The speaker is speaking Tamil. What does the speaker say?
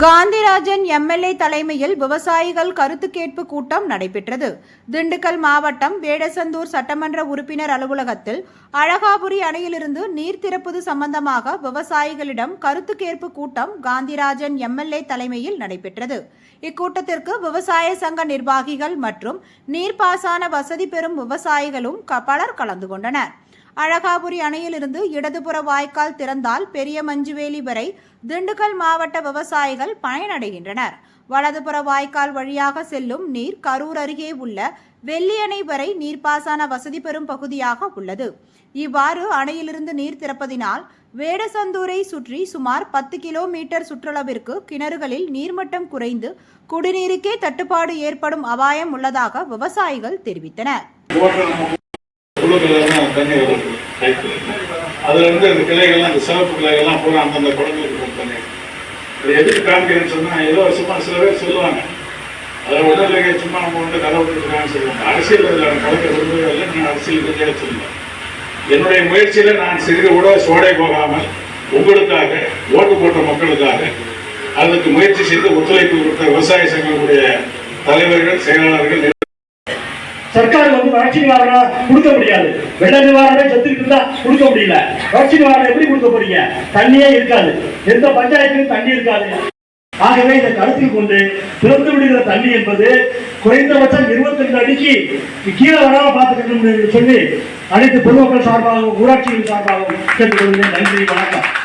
காந்திராஜன் எம்எல்ஏ தலைமையில் விவசாயிகள் கருத்து கேட்பு கூட்டம் நடைபெற்றது. திண்டுக்கல் மாவட்டம் வேடசந்தூர் சட்டமன்ற உறுப்பினர் அலுவலகத்தில் அழகாபுரி அணையிலிருந்து நீர் திறப்பது சம்பந்தமாக விவசாயிகளிடம் கருத்து கேட்பு கூட்டம் காந்திராஜன் எம்எல்ஏ தலைமையில் நடைபெற்றது. இக்கூட்டத்திற்கு விவசாய சங்க நிர்வாகிகள் மற்றும் நீர்ப்பாசன வசதி பெறும் விவசாயிகளும் க- பலர் கலந்து கொண்டனர். அழகாபுரி அணையிலிருந்து இடதுபுற வாய்க்கால் திறந்தால் பெரிய மஞ்சுவேலி வரை திண்டுக்கல் மாவட்ட விவசாயிகள் பயனடைகின்றனர். வலதுபுற வாய்க்கால் வழியாக செல்லும் நீர் கரூர் அருகே உள்ள வெள்ளியணை வரை நீர்ப்பாசன வசதி பெறும் பகுதியாக உள்ளது. இவ்வாறு அணையிலிருந்து நீர் திறப்பதினால் வேடசந்தூரை சுற்றி சுமார் பத்து கிலோமீட்டர் சுற்றளவிற்கு கிணறுகளில் நீர்மட்டம் குறைந்து குடிநீருக்கே தட்டுப்பாடு ஏற்படும் அபாயம் உள்ளதாக விவசாயிகள் தெரிவித்தனர். போட்டு தண்ணி வருது பைப்பில் அதுல இருந்து அந்த கிளைகள்லாம் அந்த சிவப்பு கிளைகள்லாம் பூரா அந்தந்த குழந்தைகளுக்கு கொடுத்தாங்க தண்ணி இது எதுக்கு காமிக்கிறேன்னு சொன்னா ஏதோ சும்மா சில பேர் சொல்லுவாங்க. அதை உடனே சும்மா நம்ம வந்து கதை விட்டுருக்காங்கன்னு சொல்லுவாங்க. அரசியல் இதில் கலக்க விரும்பவே இல்லை நான் அரசியல் இருந்தே சொல்லுவேன் என்னுடைய முயற்சியில நான் சிறிது கூட சோடை போகாமல் உங்களுக்காக ஓட்டு போட்ட மக்களுக்காக அதுக்கு முயற்சி செய்து ஒத்துழைப்பு கொடுத்த விவசாய சங்கங்களுடைய தலைவர்கள் செயலாளர்கள் சர்க்கார் வந்து வறட்சி நிவாரணம் கொடுக்க முடியாது. வெள்ள நிவாரணமே செத்துக்கிட்டு இருந்தா கொடுக்க முடியல. வறட்சி நிவாரணம் எப்படி கொடுக்க போறீங்க? தண்ணியே இருக்காது. எந்த பஞ்சாயத்துக்கும் தண்ணி இருக்காது. ஆகவே இதை கருத்தில் கொண்டு திறந்து விடுகிற தண்ணி என்பது குறைந்தபட்சம் இருபத்தி ரெண்டு அடிக்கு கீழே வராம பார்த்துக்கணும் சொல்லி அனைத்து பொதுமக்கள் சார்பாகவும் ஊராட்சிகள் சார்பாகவும் கேட்டுக்கொள்கிறேன். நன்றி வணக்கம்.